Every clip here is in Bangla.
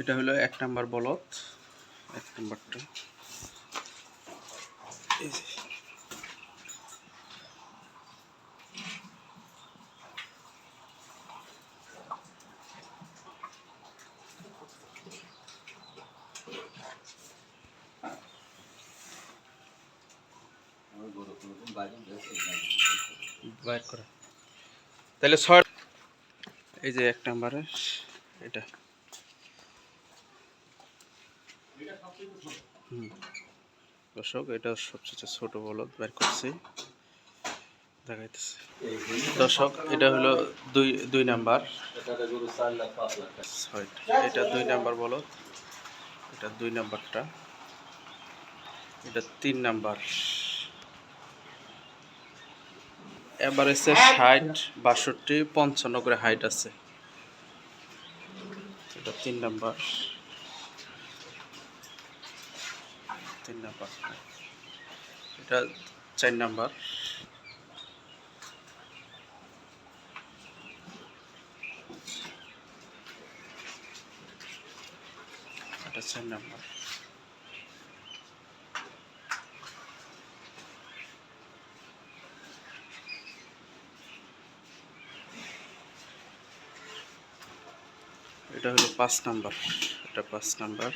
এটা হলো এক নাম্বার বলদ। এক নাম্বারটা। তাহলে ছয় এই যে এক নাম্বারের এটা। দর্শক, এটা সবচেয়ে ছোট বলদ, বের করছি। দেখাইতেছে। দর্শক, এটা হলো দুই দুই নাম্বার। এটা দুই নাম্বার বলদ, এটা দুই নাম্বারটা। এটা তিন নাম্বার। এসে ষাট বাষট্টি, পঞ্চান্ন করে হাইট আছে। এটা তিন নাম্বার। তিন নাম্বার। এটা চার নাম্বার। এটা চার নাম্বার। এটা হলো পাঁচ নাম্বার। এটা পাঁচ নাম্বার।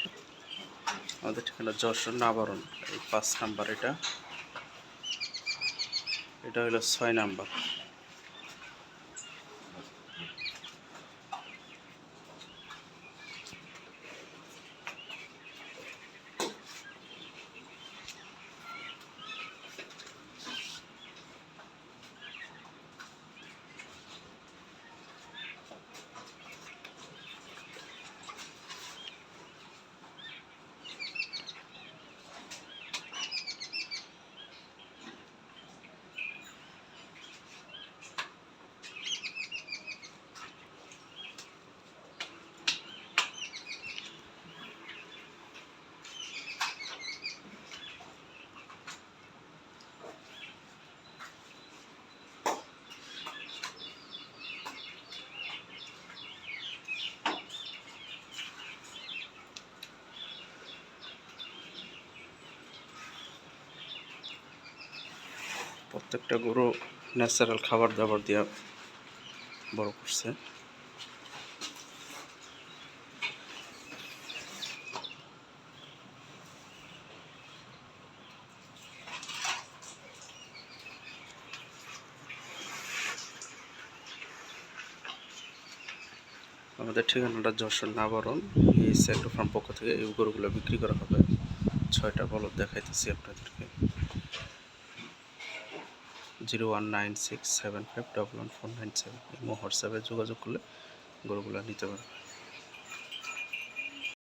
আমাদের ঠিকানা যশোর নাবরণ এই পাঁচ নাম্বার এটা। এটা হলো ছয় নাম্বার। প্রত্যেকটা গরু ন্যাচারাল খাবার দাবার দিয়ে বড় করছে। আমাদের ঠিকানাটা যশোর নাবরণ, এই সেক্টর ফার্ম পক্ষ থেকে এই গরুগুলো বিক্রি করা হবে। ছয়টা বলদ দেখাইতেছি আপনাদেরকে। Zero one nine six seven five double one four nine seven এই হোয়াটসঅ্যাপে যোগাযোগ করলে গরুগুলো নিতে পারবে।